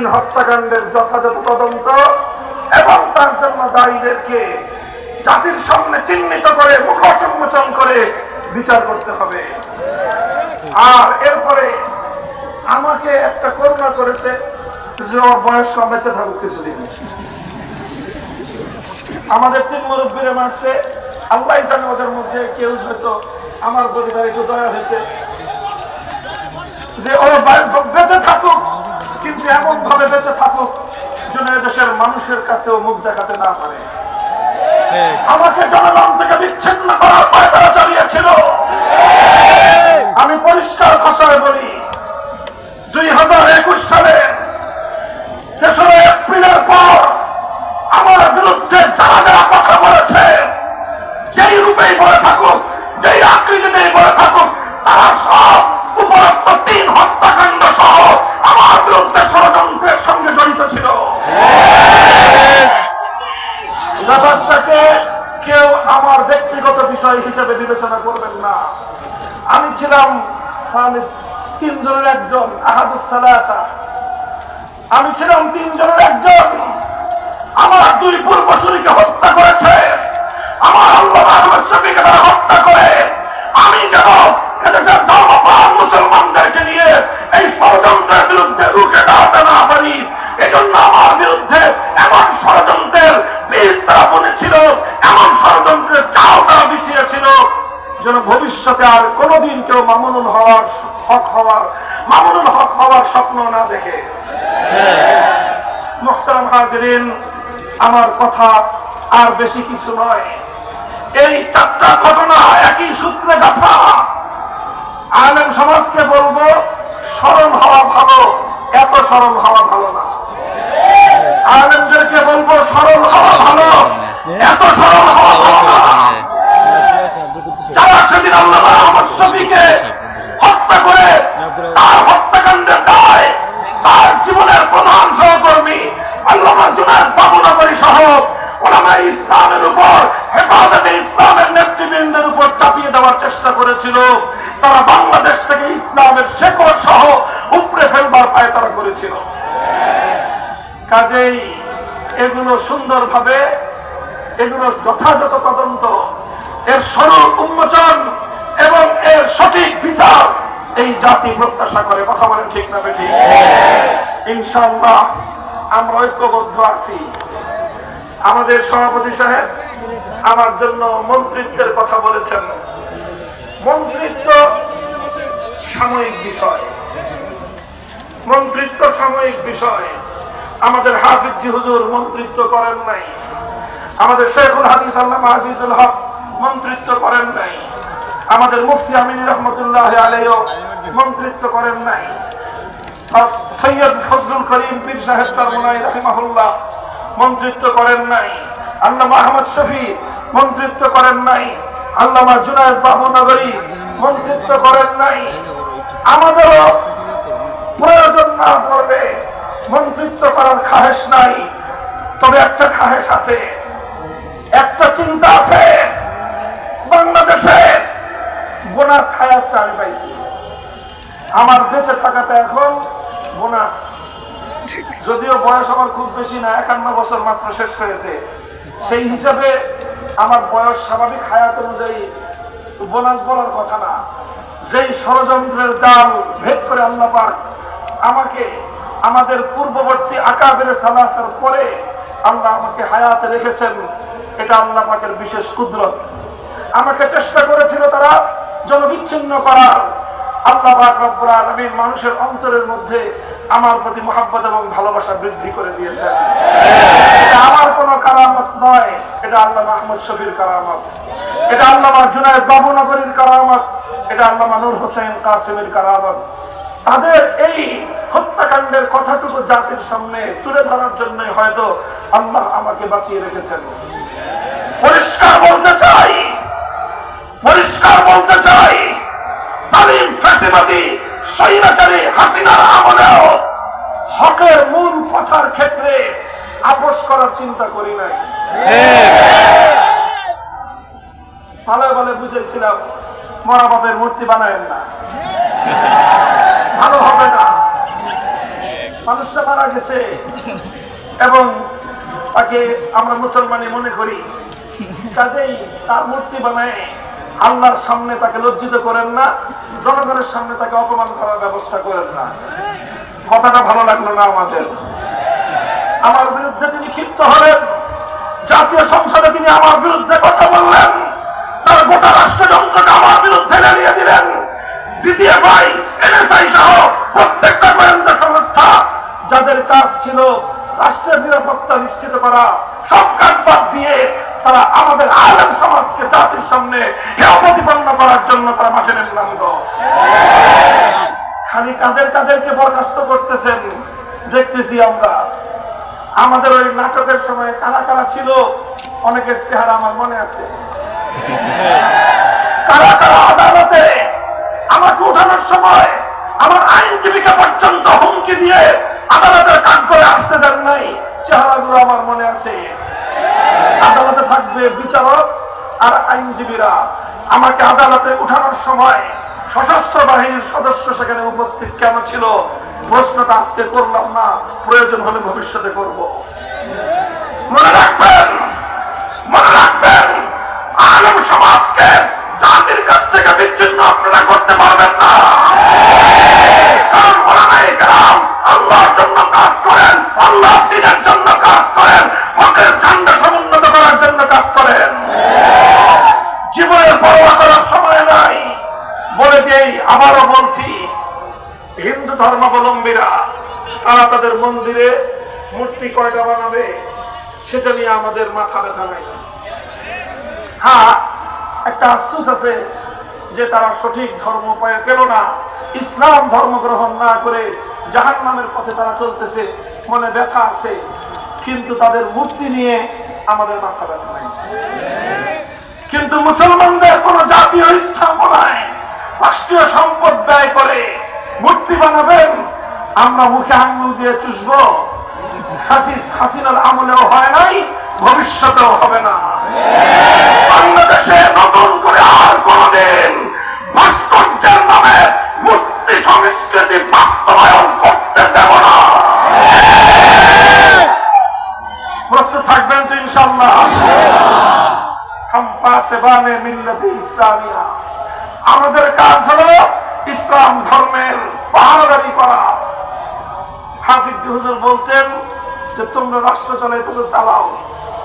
হত্যাকাণ্ডের যথাযথ তদন্ত এবং তার জন্য দায়ীদেরকে জাতির সামনে চিহ্নিত করে মুখ সম্মোচন করে বিচার করতে হবে। আর এরপরে আমাকে একটা করুণা করেছে যে ওর বয়স কম বেঁচে থাকুক কিছুদিন। আমাদের তিন মুরব্বীরে মারছে। আল্লাহ জানে ওদের মধ্যে কেউ হয়তো আমার পরিবার একটু দয়া হয়েছে। যে ও বা- বেঁচে থাকুক কিন্তু এমন ভাবে বেঁচে থাকুক যেন দেশের মানুষের কাছেও মুখ দেখাতে না পারে। আমাকে জনগণ থেকে বিচ্ছিন্ন করার পায়তারা চালিয়েছিল। আমি পরিষ্কার ভাষায় বলি, দুই হাজার একুশ সালে তেসরা এপ্রিলের পর আমার বিরুদ্ধে যারা যারা কথা বলেছে, যেই রূপেই বলে থাকুক, যেই আকৃতিতেই বলে থাকুক, তারা সব উপরোক্ত তিন হত্যাকাণ্ড সহ আমার বিরুদ্ধে ষড়যন্ত্রের সঙ্গে জড়িত ছিল। ব্যাপারটাকে কেউ আমার ব্যক্তিগত বিষয় হিসেবে বিবেচনা করবেন না। আমি ছিলাম তিনজনের একজন আহাদুসালাসা আমি ছিলাম তিনজনের একজন। আমার দুই পূর্বসূরীকে হত্যা করেছে। আমার আল্লাহ আহমদ শফিকে তারা হত্যা করে। আমি যেন ধর্মপ্রাণ মুসলমানদেরকে ভবিষ্যতে আর কোনোদিন কেউ মামুনুল হওয়ার হক হওয়ার, মামুনুল হক হওয়ার স্বপ্ন না দেখে। মোহতারাম হাজরিন, আমার কথা আর বেশি কিছু নয়। এই চারটা ঘটনা একই সূত্রে গাথা। আলেম সমাজকে বলব, স্মরণ হওয়া ভালো, এত স্মরণ হওয়া ভালো না আলেমদেরকে বলব স্মরণ হওয়া ভালো এত স্মরণ হওয়া ভালো না যারা সেদিন আল্লাহ আহমদ শফিকে হত্যা করে তার হত্যাকাণ্ডের দায় তার জীবনের প্রধান সহকর্মী আল্লাহ জুনায়দ বাবুনগরী সহ ওলামা ইসলামের উপর হেফাজতে ইসলামের নেতৃবৃন্দের উপর চাপিয়ে দেওয়ার চেষ্টা করেছিল তারা বাংলাদেশ থেকে ইসলামের শেকড় সহ উপড়ে ফেলবার পায় তারা করেছিল কাজেই এগুলো সুন্দরভাবে, এগুলো যথাযথ তদন্ত, এর সরল উন্মোচন এবং এর সঠিক বিচার এই জাতি প্রত্যাশা করে। কথা বলেন ঠিক না বেঠিক ইনশাল্লাহ আমরা ঐক্যবদ্ধ আছি। আমাদের সভাপতি সাহেব আমার জন্য মন্ত্রিত্বের কথা বলেছেন। মন্ত্রিত্ব সাময়িক বিষয়। মন্ত্রিত্ব সাময়িক বিষয়। আমাদের হাফিজি হুজুর মন্ত্রিত্ব করেন নাই। আমাদের শেখুল হাদিস আল্লাহ আজিজুল হক মন্ত্রিত্ব করেন নাই। আমাদের মুফতি আমিন রহমতুল্লাহ আলাইও মন্ত্রিত্ব করেন নাই। সৈয়দ ফজলুল করিম পীর সাহেব চরমনাই রাহিমাহুল্লাহ মন্ত্রিত্ব করেন নাই। আল্লামা আহমদ শফি মন্ত্রিত্ব করেন নাই। আল্লামা জুনায়দ বাবুনগরী মন্ত্রিত্ব করেন নাই। আমাদেরও প্রয়োজন না পড়বে মন্ত্রিত্ব করার খাহেস নাই। তবে একটা খাহেস আছে। একটা চিন্তা আছে। বাংলাদেশে বোনাস হায়াতটা আমি পাইছি। আমার বেঁচে থাকাটা এখন বোনাস যদিও বয়স আমার খুব বেশি না, একান্ন বছর মাত্র শেষ হয়েছে। সেই হিসাবে আমার বয়স স্বাভাবিক হায়াত অনুযায়ী বোনাস বলার কথা না। যেই ষড়যন্ত্রের জাল ভেদ করে আল্লাহ পাক আমাকে আমাদের পূর্ববর্তী আকাবের সালাসার পরে আল্লাহ আমাকে হায়াতে রেখেছেন। এটা আল্লাহ পাকের বিশেষ কুদরত। আমাকে চেষ্টা করেছিল তারা জনবিচ্ছিন্ন করার। আল্লাহ রব্বুল মানুষের অন্তরের মধ্যে আমার প্রতি মোহাব্বত এবং ভালোবাসা বৃদ্ধি করে দিয়েছেন। এটা আমার কোনো কারামত নয়, এটা আল্লাহ মাহমুদ শফির কারামত। এটা আল্লাহ জুনায়দ বাবুনগরীর কারামত। এটা আল্লাহ নূর হোসেন কাসিমের কারামত। তাদের এই হত্যাকাণ্ডের কথাটুকু জাতির সামনে তুলে ধরার জন্যই হয়তো আল্লাহ আমাকে বাঁচিয়ে রেখেছেন। পরিষ্কার বলতে চাই, পরিষ্কার বলতে চাই, সালিম ফ্যাসিবাদী স্বৈরাচারী হাসিনার আমলেও হকের মূল কথার ক্ষেত্রে আপোষ করার চিন্তা করি নাই। ভালো ভালো বুঝেছিলাম, মরা বাপের মূর্তি বানায়েন না। ভালো হবে না। মানুষটা মারা গেছে। এবং তাকে আমরা মুসলমানি মনে করি। কাজেই তার মূর্তি বানায় আল্লাহর সামনে তাকে লজ্জিত করেন না, জনগণের সামনে তাকে অপমান করার ব্যবস্থা করেন না। কথাটা ভালো লাগল না আমাদের। আমার বিরুদ্ধে তিনি ক্ষিপ্ত হলেন। জাতীয় সংসদে তিনি আমার বিরুদ্ধে কথা বললেন। তার গোটা রাষ্ট্রযন্ত্রকে আমার বিরুদ্ধে দাঁড়িয়ে দিলেন। ডিজিএফআই এনএসআই সহ যাদের কাজ ছিল রাষ্ট্রের নিরাপত্তা নিশ্চিত করা। সব কাজ বাদ দিয়ে তারা আমাদের আলেম সমাজকে জাতির সামনে প্রতিপন্ন করার জন্য তারা মাঠে নামল। খালি কাজের কাদেরকে বরখাস্ত করতেছেন, দেখতেছি আমরা। আমাদের ওই নাটকের সময় কারা কারা ছিল, অনেকের চেহারা আমার মনে আছে। কারা কারা আদালতে আমাকে উঠানোর সময় আমার আইনজীবীকে পর্যন্ত হুমকি দিয়ে আদালতের কাজ করে আসতে দেন নাই। চেহারাগুলো আমার মনে আছে। আদালতে থাকবে বিচারক আর আইনজীবীরা। আমাকে আদালতে উঠানোর সময় সশস্ত্র বাহিনীর সদস্য সেখানে উপস্থিত কেন ছিল? প্রশ্নটা আজকে করলাম না। প্রয়োজন হলে ভবিষ্যতে করব। মনে রাখবেন মনে রাখবেন, আলম সমাজকে হকের ঝান্ডা সমুন্নত করার জন্য কাজ করেন। জীবনের পরোয়া করার সময় নাই। বলে দিই আবারও বলছি, হিন্দু ধর্মাবলম্বীরা তারা তাদের মন্দিরে মূর্তি কয়টা বানাবে সেটা নিয়ে আমাদের মাথা ব্যথা নাই। হ্যাঁ একটা আফসোস আছে যে তারা সঠিক ধর্ম পেল না। ইসলাম ধর্ম গ্রহণ না করে জাহান নামের পথে তারা চলতেছে, মনে ব্যথা আছে। কিন্তু তাদের মূর্তি নিয়ে আমাদের মাথা ব্যথা নাই। কিন্তু মুসলমানদের কোন জাতীয় স্থাপনায় রাষ্ট্রীয় সম্পদ ব্যয় করে মূর্তি বানাবেন। আমরা মুখে আঙ্গুল দিয়ে চুষব। হাসিনার আমলেও হয় নাই, ভবিষ্যতেও হবে না। বাংলাদেশে নতুন করে আর কোনদিন ভাস্কর্যের নামে মূর্তি সংস্কৃতি বাস্তবায়ন করতে আমাদের কাজ হলো ইসলাম ধর্মের পাহারাদারি করা। হাফিজ হুজুর বলতেন যে, তোমরা রাষ্ট্র চালাইতেছো চালাও।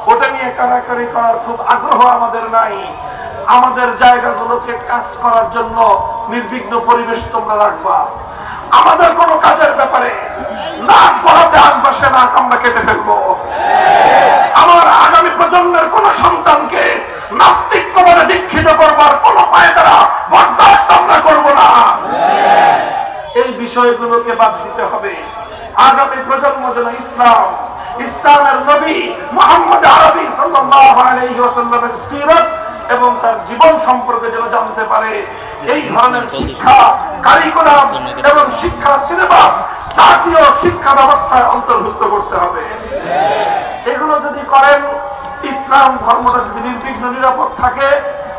ওটা নিয়ে কারাকারি করার খুব আগ্রহ আমাদের নাই। আমাদের জায়গাগুলোকে কাজ করার জন্য নির্বিঘ্ন পরিবেশ তোমরা রাখবা। আমাদের কোনো কাজের ব্যাপারে নাক পড়াতে আশপাশে নাক আমরা কেটে ফেলব। করবার কোন পায়ে তারা বরদাস্ত আমরা করব না। এই বিষয়গুলোকে বাদ দিতে হবে। আগামী প্রজন্ম যেন ইসলাম, ইসলামের নবী মোহাম্মদ আরবি ওয়াসাল্লামের সিরাত এবং তার জীবন সম্পর্কে যেন জানতে পারে। এই ধরনের শিক্ষা কারিকুলাম এবং শিক্ষা সিলেবাস জাতীয় শিক্ষা ব্যবস্থায় অন্তর্ভুক্ত করতে হবে। এগুলো যদি করেন, ইসলাম ধর্মটা যদি নির্বিঘ্ন নিরাপদ থাকে